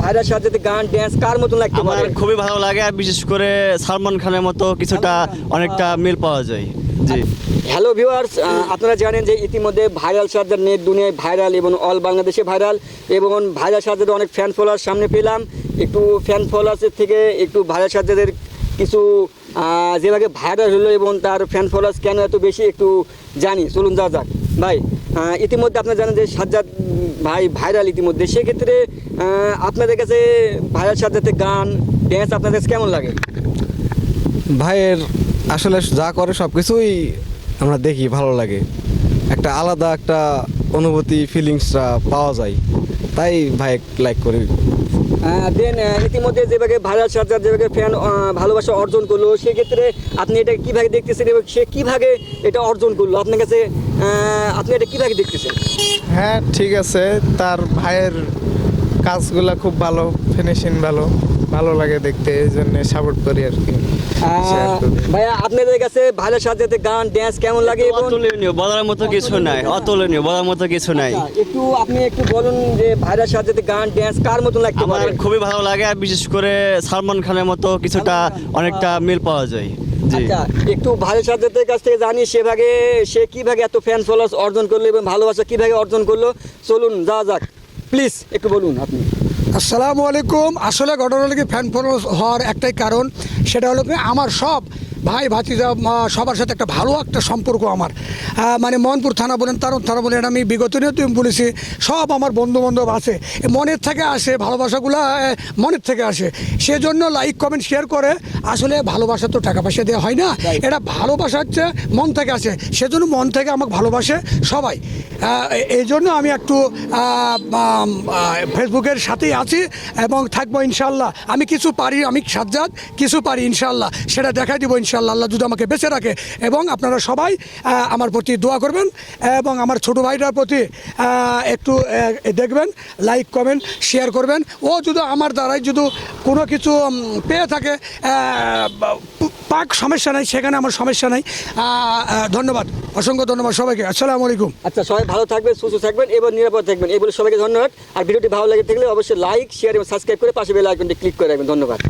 Virus সাথে গান dance কার মতন লাগতে আমার পারে? খুবই ভালো লাগে আর বিশেষ করে সালমান খানের মতো কিছুটা অনেকটা মিল পাওয়া যায়। জি। হ্যালো ভিউয়ার্স আপনারা জানেন যে ইতিমধ্যে ভাইরাল সার্জার নেট দুনিয়ায় ভাইরাল এবং অল বাংলাদেশে ভাইরাল এবং ভাইরাল সার্জারের অনেক ফ্যান ফলোয়ার সামনে পেলাম। একটু ফ্যান ফলোয়ার্সের থেকে একটু ভাইরাল সার্জারের কিছু যেভাবে ভাইরাল হলো এবং তার ফ্যান ফলোয়ার্স কেন এত বেশি একটু জানি। চলুন যা যাক। ভাই ইতিমধ্যে আপনারা জানেন যে সাজ্জাদ ভাই ভাইরাল ইতিমধ্যে। সেক্ষেত্রে আপনাদের কাছে ভাইরাল সাজ্জাদের গান ড্যান্স আপনাদের কাছে কেমন লাগে? ভাইয়ের আসলে যা করে সব কিছুই আমরা দেখি, ভালো লাগে। একটা আলাদা একটা অনুভূতি ফিলিংসটা পাওয়া যায়। তাই ভাই লাইক করি। দেন ইতিমধ্যে যেভাবে ভাইরাল সার্জার যেভাবে ফ্যান ভালোবাসা অর্জন করল, সেক্ষেত্রে আপনি এটা কীভাবে দেখতেছেন এবং সে কীভাবে এটা অর্জন করল? আপনার কাছে আপনি এটা কীভাবে দেখতেছেন? হ্যাঁ ঠিক আছে। তার ভাইয়ের কাজগুলা খুব ভালো ফিনিশিং ভালো ভালো লাগে দেখতে এই জন্য সাপোর্ট করি আর কি। ভাইয়া আপনাদের কাছে ভাইরাল সার্জারদের গান ড্যান্স কেমন লাগে অতুলনীয় বলার মতো কিছু নাই অতুলনীয় বলার মতো কিছু নাই। একটু আপনি একটু বলুন যে ভাইরাল সার্জারদের গান ড্যান্স কার মতন লাগতে আমার খুবই ভালো লাগে আর বিশেষ করে সালমান খানের মতো কিছুটা অনেকটা মিল পাওয়া যায়। আচ্ছা একটু ভালো সার্জারদের কাছ থেকে জানি সেভাবে সে কীভাবে এত ফ্যান ফলোয়ার্স অর্জন করল এবং ভালোবাসা কীভাবে অর্জন করল? চলুন যা যাক। প্লিজ, একটু বলুন আপনি। আসসালামু আলাইকুম। আসলে ঘটনাটাকে ফ্যান ফোন হওয়ার একটাই কারণ, সেটা হলো আমার সব ভাই ভাতিজা সবার সাথে একটা ভালো একটা সম্পর্ক আমার। মানে মনপুর থানা বলেন তারণ থানা বলেন আমি বিগত নিয়ত বলেছি সব আমার বন্ধু বান্ধব আছে মনের থেকে আসে ভালোবাসাগুলো মনের থেকে আসে। সেজন্য লাইক কমেন্ট শেয়ার করে আসলে ভালোবাসা তো টাকা পয়সা দেওয়া হয় না। এটা ভালোবাসা হচ্ছে মন থেকে আসে। সেজন্য মন থেকে আমাকে ভালোবাসে সবাই। এই জন্য আমি একটু ফেসবুকের সাথেই আছি এবং থাকব ইনশাল্লাহ আমি কিছু পারি আমি সাজ্জাদ কিছু পারি ইনশাল্লাহ সেটা দেখাই দিব ইনশাল্লাহ আল্লাহ যদি আমাকে বেঁচে রাখে এবং আপনারা সবাই আমার প্রতি দোয়া করবেন এবং আমার ছোট ভাইটার প্রতি একটু দেখবেন লাইক কমেন্ট শেয়ার করবেন। ও যদি আমার দ্বারাই যদি কোনো কিছু পেয়ে থাকে পাক সমস্যা নাই, সেখানে আমার সমস্যা নাই। ধন্যবাদ। অসংখ্য ধন্যবাদ সবাইকে। আসসালামু আলাইকুম। আচ্ছা সবাই ভালো থাকবেন, সুস্থ থাকবেন এবং নিরাপদ থাকবেন। এই বলে সবাইকে ধন্যবাদ। আর ভিডিওটি ভালো লাগে থাকলে অবশ্যই লাইক শেয়ার এবং সাবস্ক্রাইব করে পাশে বেল আইকনটি ক্লিক করে রাখবেন। ধন্যবাদ।